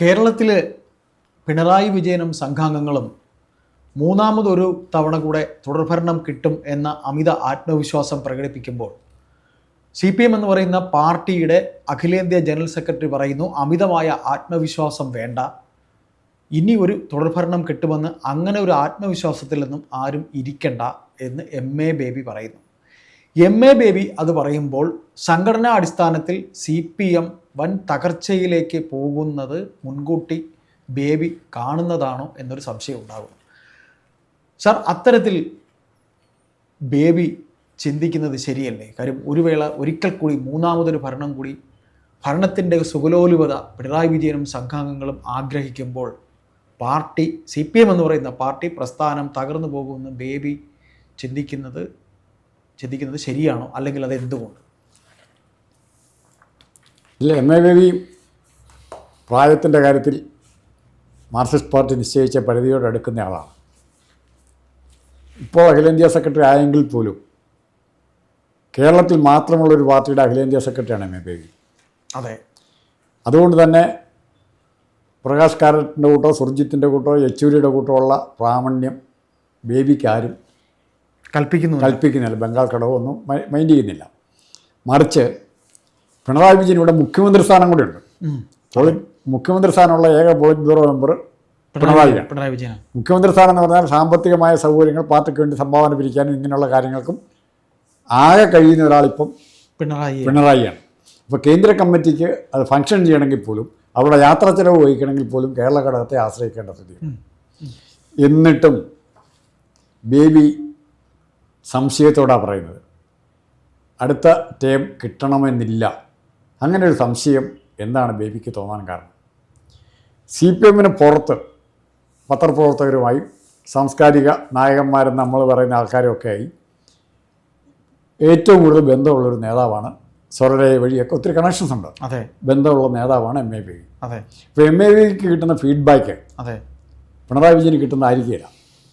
കേരളത്തിൽ പിണറായി വിജയനും സംഘാംഗങ്ങളും മൂന്നാമതൊരു തവണ കൂടെ തുടർഭരണം കിട്ടും എന്ന അമിത ആത്മവിശ്വാസം പ്രകടിപ്പിക്കുമ്പോൾ സി പി എം എന്ന് പറയുന്ന പാർട്ടിയുടെ അഖിലേന്ത്യാ ജനറൽ സെക്രട്ടറി പറയുന്നു അമിതമായ ആത്മവിശ്വാസം വേണ്ട. ഇനി ഒരു തുടർഭരണം കിട്ടുമെന്ന് അങ്ങനെ ഒരു ആത്മവിശ്വാസത്തിൽ നിന്നും ആരും ഇരിക്കണ്ട എന്ന് എം എ ബേബി പറയുന്നു. എം എ ബേബി അത് പറയുമ്പോൾ സംഘടനാ അടിസ്ഥാനത്തിൽ സി പി എം വൻ തകർച്ചയിലേക്ക് പോകുന്നത് മുൻകൂട്ടി ബേബി കാണുന്നതാണോ എന്നൊരു സംശയം ഉണ്ടാകും. സാർ അത്തരത്തിൽ ബേബി ചിന്തിക്കുന്നത് ശരിയല്ലേ? കാര്യം ഒരു വേള ഒരിക്കൽ കൂടി മൂന്നാമതൊരു ഭരണം കൂടി ഭരണത്തിന്റെ സുഗലോലുപത പിണറായി വിജയനും സംഘാംഗങ്ങളും ആഗ്രഹിക്കുമ്പോൾ പാർട്ടി സി പി എം എന്ന് പറയുന്ന പാർട്ടി പ്രസ്ഥാനം തകർന്നു പോകുമെന്ന് ബേബി ചിന്തിക്കുന്നത് ചിന്തിക്കുന്നത് ശരിയാണോ? അല്ലെങ്കിൽ അത് എന്തുകൊണ്ട് ഇല്ല? എം എ ബേബി പ്രായത്തിന്റെ കാര്യത്തിൽ മാർക്സിസ്റ്റ് പാർട്ടി നിശ്ചയിച്ച പരിധിയോട് അടുക്കുന്ന ആളാണ്. ഇപ്പോൾ അഖിലേന്ത്യാ സെക്രട്ടറി ആയെങ്കിൽ പോലും കേരളത്തിൽ മാത്രമുള്ള ഒരു പാർട്ടിയുടെ അഖിലേന്ത്യാ സെക്രട്ടറിയാണ് എം എ ബേബി അതെ. അതുകൊണ്ട് തന്നെ പ്രകാശ് കാരറ്റിന്റെ കൂട്ടോ സുർജിത്തിന്റെ കൂട്ടോ യെച്ചൂരിയുടെ കൂട്ടോ ഉള്ള പ്രാമണ്യം ബേബിക്കാരും കൽപ്പിക്കുന്നു കൽപ്പിക്കുന്നില്ല. ബംഗാൾ ഘടകമൊന്നും മൈൻഡ് ചെയ്യുന്നില്ല. മറിച്ച് പിണറായി വിജയൻ ഇവിടെ മുഖ്യമന്ത്രി സ്ഥാനം കൂടിയുണ്ട്. ഉണ്ട് മുഖ്യമന്ത്രി സ്ഥാനമുള്ള ഏക പോളിറ്റ് ബ്യൂറോ മെമ്പർ പിണറായിയാണ് പിണറായി വിജയൻ. മുഖ്യമന്ത്രി സ്ഥാനം എന്ന് പറഞ്ഞാൽ സാമ്പത്തികമായ സൗകര്യങ്ങൾ പാർട്ടിക്ക് വേണ്ടി സംഭാവന പിരിക്കാനും ഇങ്ങനെയുള്ള കാര്യങ്ങൾക്കും ആകെ കഴിയുന്ന ഒരാളിപ്പം പിണറായി പിണറായിയാണ്. അപ്പോൾ കേന്ദ്ര കമ്മിറ്റിക്ക് അത് ഫംഗ്ഷൻ ചെയ്യണമെങ്കിൽ പോലും അവരുടെ യാത്രാ ചെലവ് വഹിക്കണമെങ്കിൽ പോലും കേരള ഘടകത്തെ ആശ്രയിക്കേണ്ട സ്ഥിതിയാണ്. എന്നിട്ടും ബേബി സംശയത്തോടാണ് പറയുന്നത്. അടുത്ത ടേം കിട്ടണമെന്നില്ല. അങ്ങനെ ഒരു സംശയം എന്താണ് ബേബിക്ക് തോന്നാൻ കാരണം? സി പി എമ്മിന് പുറത്ത് പത്രപ്രവർത്തകരുമായും സാംസ്കാരിക നായകന്മാരും നമ്മൾ പറയുന്ന ആൾക്കാരുമൊക്കെയായി ഏറ്റവും കൂടുതൽ ബന്ധമുള്ളൊരു നേതാവാണ് സ്വരരയ വഴിയൊക്കെ ഒത്തിരി കണക്ഷൻസ് ഉണ്ട്. അതെ. ബന്ധമുള്ള നേതാവാണ് എം എ പി അതെ. ഇപ്പോൾ എം എ വിക്ക് കിട്ടുന്ന ഫീഡ്ബാക്ക് അതെ. പിണറായി വിജയന് കിട്ടുന്ന ആയിരിക്കില്ല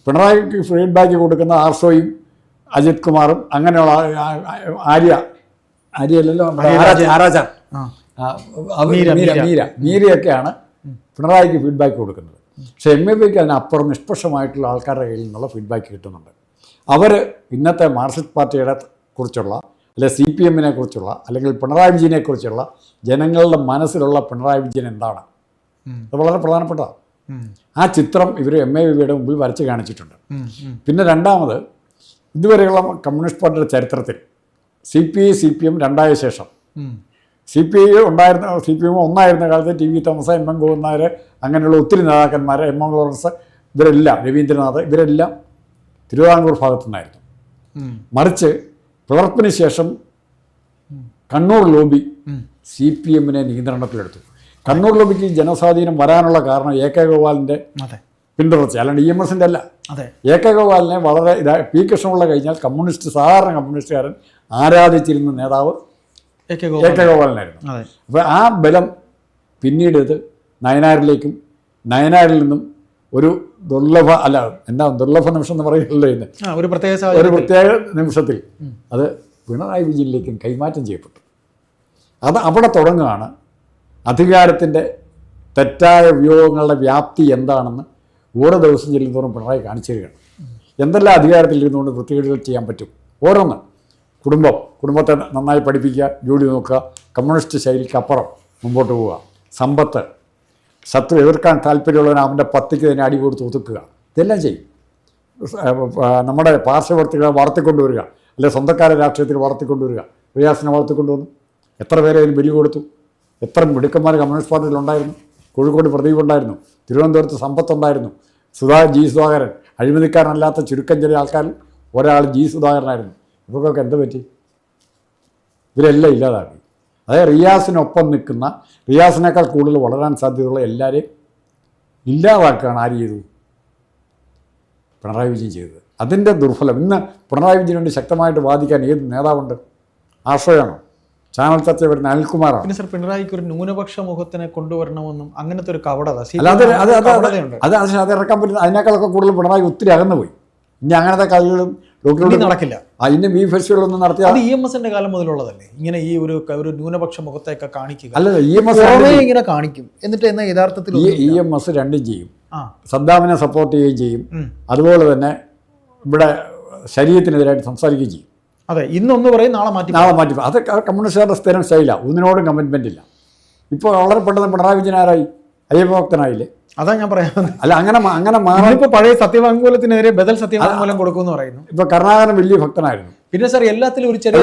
പിണറായിക്ക് ഫീഡ്ബാക്ക് കൊടുക്കുന്ന ആർസോയും അജിത് കുമാറും അങ്ങനെയുള്ള ആര്യ. ആര്യല്ലോ നമ്മുടെ മീര, മീര മീര. മീര. മീരയൊക്കെയാണ് പിണറായിക്ക് ഫീഡ്ബാക്ക് കൊടുക്കുന്നത്. പക്ഷേ എം എ പിക്ക് അതിനപ്പുറം നിഷ്പക്ഷമായിട്ടുള്ള ആൾക്കാരുടെ കയ്യിൽ നിന്നുള്ള ഫീഡ്ബാക്ക് കിട്ടുന്നുണ്ട്. അവർ ഇന്നത്തെ മാർക്സിസ്റ്റ് പാർട്ടിയുടെ കുറിച്ചുള്ള അല്ലെ സി പി എമ്മിനെ കുറിച്ചുള്ള അല്ലെങ്കിൽ പിണറായി വിജയനെ കുറിച്ചുള്ള ജനങ്ങളുടെ മനസ്സിലുള്ള പിണറായി വിജയൻ എന്താണ്? അത് വളരെ പ്രധാനപ്പെട്ടതാണ്. ആ ചിത്രം ഇവർ എം എ വിയുടെ മുമ്പിൽ വരച്ച് കാണിച്ചിട്ടുണ്ട്. പിന്നെ രണ്ടാമത് ഇതുവരെയുള്ള കമ്മ്യൂണിസ്റ്റ് പാർട്ടിയുടെ ചരിത്രത്തിൽ C P I C P M രണ്ടായ ശേഷം. സി പി ഐ ഉണ്ടായിരുന്ന സി പി എം ഒന്നായിരുന്ന കാലത്ത് T V Thomas M M Govindan Nair അങ്ങനെയുള്ള ഒത്തിരി നേതാക്കന്മാർ എം എം ലോറൻസ് ഇവരെല്ലാം രവീന്ദ്രനാഥ് ഇവരെല്ലാം തിരുവിതാംകൂർ ഭാഗത്തു നിന്നായിരുന്നു. മറിച്ച് പിളർപ്പിന് ശേഷം കണ്ണൂർ ലോബി. സി പി എമ്മിനെ നിയന്ത്രണത്തിലെടുത്തു. കണ്ണൂർ ലോബിക്ക് ജനസ്വാധീനം വരാനുള്ള കാരണം എ കെ ഗോപാലിന്റെ പിന്തുടർച്ച അല്ലാണ്ട് ഇ എം എസിന്റെ അല്ല. അതെ. എ കെ ഗോപാലിനെ വളരെ ഇതാ പി കൃഷ്ണമുള്ള കഴിഞ്ഞാൽ കമ്മ്യൂണിസ്റ്റ് സാധാരണ കമ്മ്യൂണിസ്റ്റുകാരൻ ആരാധിച്ചിരുന്ന നേതാവ് എ കെ ഗോപാലനായിരുന്നു. അപ്പോൾ ആ ബലം പിന്നീട് ഇത് നയനാരിലേക്കും നയനാരിൽ നിന്നും ഒരു ദുർലഭ അല്ല എന്താ ദുർലഭ നിമിഷം എന്ന് പറയുന്നല്ലോ ഇന്ന്. ആ ഒരു പ്രത്യേക ഒരു പ്രത്യേക നിമിഷത്തിൽ അത് പിണറായി വിജയനിലേക്കും കൈമാറ്റം ചെയ്യപ്പെട്ടു. അത് അവിടെ തുടങ്ങുകയാണ്. അധികാരത്തിന്റെ തെറ്റായ ഉപയോഗങ്ങളുടെ വ്യാപ്തി എന്താണെന്ന് ഓരോ ദിവസം ചെല്ലുന്നതോറും പിണറായി കാണിച്ചു തരികയാണ്. എന്തെല്ലാം അധികാരത്തിൽ ഇരുന്നുകൊണ്ട് വൃത്തികേടുകൾ ചെയ്യാൻ പറ്റും? ഓരോന്ന്. കുടുംബം കുടുംബത്തെ നന്നായി പഠിപ്പിക്കുക ജോലി നോക്കുക കമ്മ്യൂണിസ്റ്റ് ശൈലിക്ക് അപ്പുറം മുമ്പോട്ട് പോവുക. സമ്പത്ത്. ശത്രു എതിർക്കാൻ താല്പര്യമുള്ളവൻ അവന്റെ പത്തിക്ക് തന്നെ അടി കൊടുത്ത് ഒതുക്കുക. ഇതെല്ലാം ചെയ്യും. നമ്മുടെ പാർശ്വവർത്തികളെ വളർത്തിക്കൊണ്ടുവരിക. അല്ലെ സ്വന്തക്കാരെ രാഷ്ട്രീയത്തിൽ വളർത്തിക്കൊണ്ടുവരിക. റിയാസിനെ വളർത്തിക്കൊണ്ടുവന്നു. എത്ര പേരെ അതിന് ബലി കൊടുത്തു? എത്ര മിടുക്കന്മാർ കമ്മ്യൂണിസ്റ്റ് പാർട്ടിയിലുണ്ടായിരുന്നു? കോഴിക്കോട് പ്രദീപ് ഉണ്ടായിരുന്നു. തിരുവനന്തപുരത്ത് സമ്പത്തുണ്ടായിരുന്നു. സുധാ ജി സുധാകരൻ. അഴിമതിക്കാരനല്ലാത്ത ചുരുക്കം ചെറിയ ആൾക്കാരിൽ ഒരാൾ ജി സുധാകരനായിരുന്നു. ഇവർക്കൊക്കെ എന്ത് പറ്റി? ഇവരെല്ലാം ഇല്ലാതാക്കി. അതായത് റിയാസിനൊപ്പം നിൽക്കുന്ന റിയാസിനേക്കാൾ കൂടുതൽ വളരാൻ സാധ്യതയുള്ള എല്ലാവരെയും ഇല്ലാതാക്കുകയാണ് ആര് ചെയ്തു? പിണറായി വിജയൻ ചെയ്തത്. അതിന്റെ ദുർഫലം. ഇന്ന് പിണറായി വിജയന് വേണ്ടി ശക്തമായിട്ട് വാദിക്കാൻ ഏത് നേതാവുണ്ട്? ആശ്രയാണോ ചാനൽ ചർച്ച വരുന്ന അനിൽകുമാറാണ്? പിന്നെ സർ പിണറായിക്ക് ഒരു ന്യൂനപക്ഷ മുഖത്തിനെ കൊണ്ടുവരണമെന്നും അങ്ങനത്തെ ഒരു കവടത അല്ല അത് അത് അത് അത് കവടതയുണ്ട് അത് അത് അത് ഇറക്കാൻ പറ്റുന്ന അതിനേക്കാളൊക്കെ കൂടുതൽ പിണറായി ഒത്തിരി അകന്നു പോയി ഇനി അങ്ങനത്തെ കളികളും ഡോക്ടർ നടക്കില്ല. അതിന്റെ മീ ബീഫ് ഫെസ്റ്റിവൽ ഒന്നും നടത്തിയാൽ അത് ഇ എം എസിന്റെ കാലം മുതലുള്ളതല്ലേ? ഇങ്ങനെ ഈ ഒരു ഒരു ന്യൂനപക്ഷ മുഖത്തേക്ക് കാണിക്കുക. അല്ല ഇ എം എസ് ഇങ്ങനെ കാണിക്കും. എന്നിട്ട് എന്നാ യഥാർത്ഥത്തിൽ ഇ. എം എസ് രണ്ടും ചെയ്യും. സദ്ദാമിനെ സപ്പോർട്ട് ചെയ്യുകയും ചെയ്യും. അതുപോലെ തന്നെ ഇവിടെ ശരീരത്തിനെതിരായിട്ട് സംസാരിക്കുകയും ചെയ്യും. അതെ ഇന്നൊന്ന് പറയും നാളെ മാറ്റി നാളെ മാറ്റി അത് കമ്മ്യൂണിസ്റ്റുകാരുടെ സ്ഥിരം സ്റ്റൈലാണ് ഒന്നിനോടും കമ്മിറ്റ്മെന്റ് ഇല്ല. ഇപ്പോൾ വളരെ പെട്ടെന്ന് പിണറായി വിജയൻ ആരായി? അയ്യഭക്തനായില്ലേ അതാ ഞാൻ പറയാൻ. അല്ല അങ്ങനെ അങ്ങനെ മാറാൻ ഇന്നിപ്പോ പഴയ സത്യവാങ്മൂലത്തിനെതിരെ ബദൽ സത്യവാങ്മൂലം കൊടുക്കുമെന്ന് പറയുന്നു. ഇപ്പൊ കരുണാകരൻ വലിയ ഭക്തനായിരുന്നു. പിന്നെ സാർ എല്ലാത്തിലും ഒരു ചെറിയ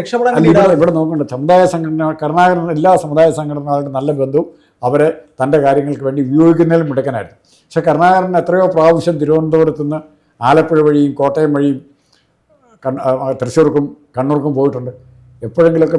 രക്ഷപ്പെടാൻ ഇവിടെ നോക്കണ്ട. സമുദായ സംഘടന കർണാകരൻ എല്ലാ സമുദായ സംഘടനകളുടെ നല്ല ബന്ധവും അവരെ തന്റെ കാര്യങ്ങൾക്ക് വേണ്ടി ഉപയോഗിക്കുന്നതിലും മിടുക്കനായിരുന്നു. പക്ഷെ കരുണാകരൻ എത്രയോ പ്രാവശ്യം തിരുവനന്തപുരത്ത് നിന്ന് ആലപ്പുഴ വഴിയും കോട്ടയം വഴിയും തൃശ്ശൂർക്കും കണ്ണൂർക്കും പോയിട്ടുണ്ട്. എപ്പോഴെങ്കിലുമൊക്കെ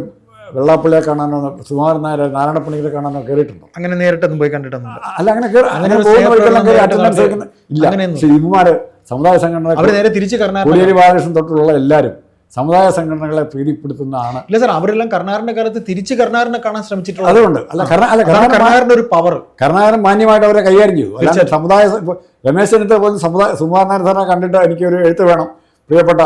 വെള്ളാപ്പള്ളിയെ കാണാനോ സുമാരൻ നായർ നാരായണപ്പള്ളിയെ കാണാനോ കയറിയിട്ടുണ്ടോ അങ്ങനെ നേരിട്ടൊന്നും പോയി കണ്ടിട്ടൊന്നും അല്ല അങ്ങനെ ഒരു പോകുന്ന ഇല്ല പക്ഷേ ഇവന്മാര് സമുദായ സംഘടന അവർ നേരെ തിരിച്ച് കർണാടക കോടിയേരി ബാലകൃഷ്ണൻ തൊട്ടുള്ള എല്ലാവരും സമുദായ സംഘടനകളെ പ്രീതിപ്പെടുത്തുന്നതാണ്. ഇല്ല സാർ അവരെല്ലാം കർണാറിന്റെ കാലത്ത് തിരിച്ച് കർണാറിനെ കാണാൻ ശ്രമിച്ചിട്ടുള്ളത് അതുകൊണ്ട്. അല്ല കർണാറിന്റെ ഒരു പവർ കർണാടകം മാന്യമായിട്ട് അവരെ കൈകാര്യം ചെയ്തു. അല്ലാതെ സമുദായ രമേശ് ചെന്നിത്തല പോലും സമുദായ സുമാരനായ സാറിനെ കണ്ടിട്ട് എനിക്കൊരു എഴുത്ത് വേണം. പ്രിയപ്പെട്ട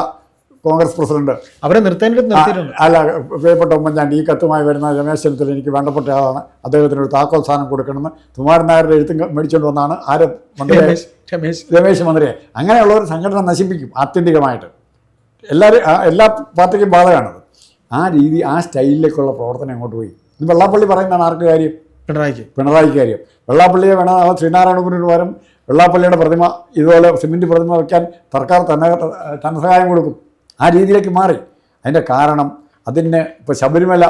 കോൺഗ്രസ് പ്രസിഡന്റ്. അവരെ നിർത്തേണ്ടിട്ട് നിർത്തിയിട്ടുണ്ട്. അല്ല പ്രിയപ്പെട്ട ഉമ്മൻചാണ്ടി ഈ കത്തുമായി വരുന്ന രമേശ് ചെന്നിത്തല എനിക്ക് വേണ്ടപ്പെട്ട ആളാണ്. അദ്ദേഹത്തിന് ഒരു താക്കോൽ സ്ഥാനം കൊടുക്കണമെന്ന് കുമാരൻ നായരുടെ എഴുത്തും മേടിച്ചുകൊണ്ട് വന്നാണ് ആര് മന്ത്രി? രമേശ് മന്ത്രിയെ അങ്ങനെയുള്ള ഒരു സംഘടന നശിപ്പിക്കും ആത്യന്തികമായിട്ട്. എല്ലാവരും എല്ലാ പാർട്ടിക്കും ബാധകമാണത് ആ രീതി ആ സ്റ്റൈലിലേക്കുള്ള പ്രവർത്തനം അങ്ങോട്ട് പോയി? ഇത് വെള്ളാപ്പള്ളി പറയുന്നതാണ് ആർക്ക് കാര്യം? പിണറായിക്ക്. പിണറായിക്ക് കാര്യം. വെള്ളാപ്പള്ളിയെ വേണം ആ ശ്രീനാരായണ ഗുരുവിന് പകരം വെള്ളാപ്പള്ളിയുടെ പ്രതിമ ഇതുപോലെ സിമെന്റ് പ്രതിമ വയ്ക്കാൻ സർക്കാർ തന്നെ ധനസഹായം കൊടുക്കും. ആ രീതിയിലേക്ക് മാറി. അതിന്റെ കാരണം അതിന് ഇപ്പോൾ ശബരിമല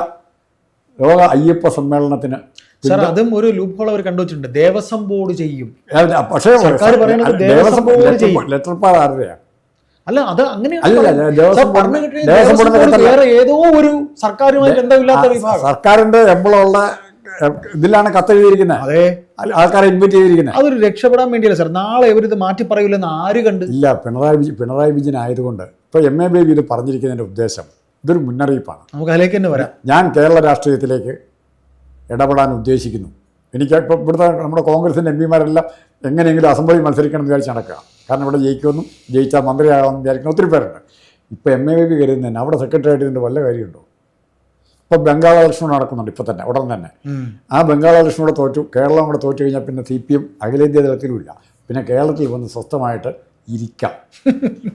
ലോക അയ്യപ്പ സമ്മേളനത്തിന് സാർ അതും ഒരു ലൂപ്പ് ഹോൾ അവർ കണ്ടുവച്ചിട്ടുണ്ട്. ദേവസ്വം ബോർഡ് ചെയ്യും. പക്ഷേ സർക്കാർ പറയുന്നത് ദേവസ്വം ബോർഡ് ചെയ്യും. ലെറ്റർ പാഡ് ആരുടെയാണ് അല്ല അത് അങ്ങനെ. വേറെ ഏതോ ഒരു സർക്കാരുമായി ബന്ധമില്ലാത്ത വിഭാഗം. സർക്കാരിന്റെ ശമ്പളമുള്ള ഇതിലാണ് കത്തെഴുതിയിരിക്കുന്നത് അതെ. ആൾക്കാരെ ഇൻവൈറ്റ് ചെയ്തിരിക്കുന്നത്. അതൊരു രക്ഷപ്പെടാൻ വേണ്ടിയല്ല സാർ. നാളെ ഇവരിത് മാറ്റി പറയൂലെന്ന് ആര് കണ്ട്? ഇല്ല പിണറായി വിജയൻ പിണറായി വിജയൻ ആയതുകൊണ്ട് ഇപ്പോൾ എം എ ബേബി ഇത് പറഞ്ഞിരിക്കുന്നതിന്റെ ഉദ്ദേശം ഇതൊരു മുന്നറിയിപ്പാണ്. നമുക്ക് അതിലേക്ക് തന്നെ വരാം. ഞാൻ കേരള രാഷ്ട്രീയത്തിലേക്ക് ഇടപെടാൻ ഉദ്ദേശിക്കുന്നു. എനിക്ക് ഇപ്പോൾ ഇവിടുത്തെ നമ്മുടെ കോൺഗ്രസിന്റെ എം പിമാരെല്ലാം എങ്ങനെയെങ്കിലും അസംബ്ലി മത്സരിക്കണം എന്ന് വിചാരിച്ച് നടക്കുക. കാരണം ഇവിടെ ജയിക്കുമെന്നും ജയിച്ചാൽ മന്ത്രിയാകാമെന്ന് വിചാരിക്കുന്ന ഒത്തിരി പേരുണ്ട്. ഇപ്പോൾ എം എ ബി കരുതുന്നതന്നെ അവിടെ സെക്രട്ടറി ആയിട്ട് ഇതിന്റെ വല്ല കാര്യമുണ്ടോ? ഇപ്പോൾ ബംഗാൾ ഇലക്ഷൻ നടക്കുന്നുണ്ട് ഇപ്പോൾ തന്നെ ഉടൻ തന്നെ. ആ ബംഗാൾ ഇലക്ഷൻ കൂടെ തോറ്റു കേരളം കൂടെ തോറ്റു കഴിഞ്ഞാൽ പിന്നെ സി പി എം അഖിലേന്ത്യാ തലത്തിലുമില്ല. പിന്നെ കേരളത്തിൽ വന്ന് സ്വസ്ഥമായിട്ട് ഇരിക്കാം.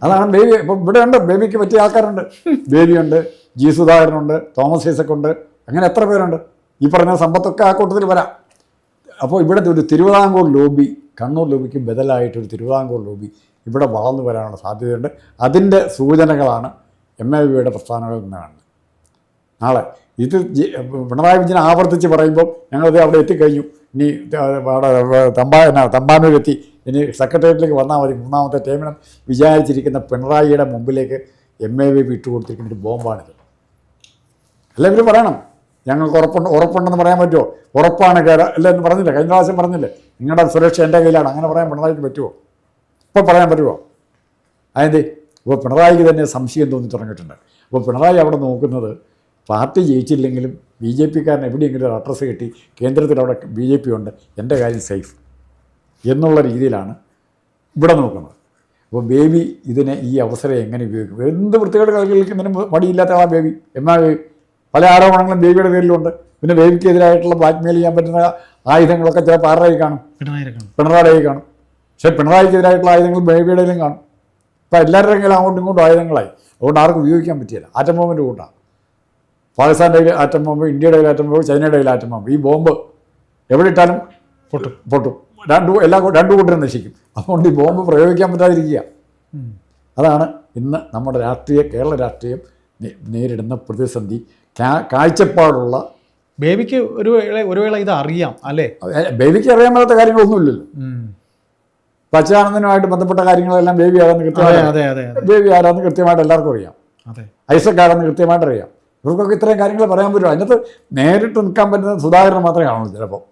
അതാണ് ബേബി. ഇപ്പം ഇവിടെ ഉണ്ട്. ബേബിക്ക് പറ്റിയ ആൾക്കാരുണ്ട്. ബേബിയുണ്ട് ജി സുധാകരനുണ്ട് തോമസ് ഐസക് ഉണ്ട് അങ്ങനെ എത്ര പേരുണ്ട്. ഈ പറഞ്ഞ സമ്പത്തൊക്കെ ആ കൂട്ടത്തിൽ വരാം. അപ്പോൾ ഇവിടെ ഒരു തിരുവിതാംകൂർ ലോബി കണ്ണൂർ ലോബിക്ക് ബദലായിട്ടൊരു തിരുവിതാംകൂർ ലോബി ഇവിടെ വളർന്നു വരാനുള്ള സാധ്യതയുണ്ട്. അതിന്റെ സൂചനകളാണ് എം എ ബിയുടെ പ്രസ്ഥാനങ്ങളിൽ നിന്ന് കാണുന്നത്. നാളെ ഇത് പിണറായി വിജയൻ ആവർത്തിച്ച് പറയുമ്പോൾ ഞങ്ങളിത് അവിടെ എത്തിക്കഴിഞ്ഞു. ഇനി അവിടെ തമ്പാ തമ്പാനൂരെത്തി ഇനി സെക്രട്ടേറിയറ്റിലേക്ക് വന്നാൽ മതി. മൂന്നാമത്തെ ടൈമിനും വിചാരിച്ചിരിക്കുന്ന പിണറായിയുടെ മുമ്പിലേക്ക് എം എ വി ഇട്ട് കൊടുത്തിരിക്കുന്ന ഒരു ബോംബാണിത്. അല്ല ഇവർ പറയണം. ഞങ്ങൾക്ക് ഉറപ്പുണ്ട് ഉറപ്പുണ്ടെന്ന് പറയാൻ പറ്റുമോ? ഉറപ്പാണ് കേട അല്ല എന്ന് പറഞ്ഞില്ല. കഴിഞ്ഞ പ്രാവശ്യം പറഞ്ഞില്ലേ? നിങ്ങളുടെ സുരക്ഷ എന്റെ കയ്യിലാണ്. അങ്ങനെ പറയാൻ പിണറായിക്ക് പറ്റുമോ? ഇപ്പോൾ പറയാൻ പറ്റുമോ? അതെന്തേ? ഇപ്പോൾ പിണറായിക്ക് തന്നെ സംശയം തോന്നി തുടങ്ങിയിട്ടുണ്ട്. അപ്പോൾ പിണറായി അവിടെ നോക്കുന്നത് പാർട്ടി ജയിച്ചില്ലെങ്കിലും ബി ജെ പിക്കാരൻ എവിടെയെങ്കിലും ഒരു അഡ്രസ്സ് കിട്ടി. കേന്ദ്രത്തിൽ അവിടെ ബി ജെ പി ഉണ്ട്. എന്റെ കാര്യം സേഫ് എന്നുള്ള രീതിയിലാണ് ഇവിടെ നോക്കുന്നത്. അപ്പോൾ ബേബി ഇതിനെ ഈ അവസരം എങ്ങനെ ഉപയോഗിക്കും? എന്ത് വൃത്തികേട് കളിക്കുന്നതിന് മടിയില്ലാത്ത ആളാ ബേബി. എന്നാൽ പല ആരോപണങ്ങളും ബേബിയുടെ പേരിലുണ്ട്. പിന്നെ ബേബിക്കെതിരായിട്ടുള്ള ബ്ലാക്ക്മെയിൽ ചെയ്യാൻ പറ്റുന്ന ആയുധങ്ങളൊക്കെ ചില പാറയായി കാണും. പിണറായി കാണും. പക്ഷേ പിണറായിക്കെതിരായിട്ടുള്ള ആയുധങ്ങൾ ബേബിയുടെ കയ്യിലും കാണും. അപ്പോൾ എല്ലാവരുടെയും കയ്യിലും അങ്ങോട്ടും ഇങ്ങോട്ടും ആയുധങ്ങളായി. അതുകൊണ്ട് ആർക്കും ഉപയോഗിക്കാൻ പറ്റിയില്ല. ആറ്റം ബോംബിന്റെ കൂട്ടാണ്. പാകിസ്ഥാന്റെ കയ്യിൽ ആറ്റം ബോംബ് ഇന്ത്യയുടെ കയ്യിൽ ആറ്റം ബോംബ് ചൈനയുടെ കയ്യിൽ ആറ്റം ബോംബ്. ഈ ബോംബ് എവിടെ ഇട്ടാലും പൊട്ടും. പൊട്ടും. രണ്ടു എല്ലാ രണ്ടു കൂട്ടരും നശിക്കും. അതുകൊണ്ട് ഈ ബോംബ് പ്രയോഗിക്കാൻ പറ്റാതിരിക്കുക. അതാണ് ഇന്ന് നമ്മുടെ രാഷ്ട്രീയ കേരള രാഷ്ട്രീയം നേരിടുന്ന പ്രതിസന്ധി. കാഴ്ചപ്പാടുള്ള ബേബിക്ക് ഒരു വേള ഒരു വേള ഇത് അറിയാം അല്ലേ? ബേബിക്ക് അറിയാൻ മേലാത്ത കാര്യങ്ങളൊന്നുമില്ലല്ലോ പച്ചാനന്ദനുമായിട്ട് ബന്ധപ്പെട്ട കാര്യങ്ങളെല്ലാം ബേബി ആരാന്ന് കൃത്യമായിട്ട് ബേബി ആരാന്ന് കൃത്യമായിട്ട് എല്ലാവർക്കും അറിയാം. ഐസക് ആരാന്ന് കൃത്യമായിട്ട് അറിയാം ഇവർക്കൊക്കെ ഇത്രയും കാര്യങ്ങൾ പറയാൻ പറ്റുമോ? അതിനകത്ത് നേരിട്ട് നിൽക്കാൻ പറ്റുന്ന സുധാകരൻ മാത്രമേ കാണുള്ളൂ ചിലപ്പോൾ.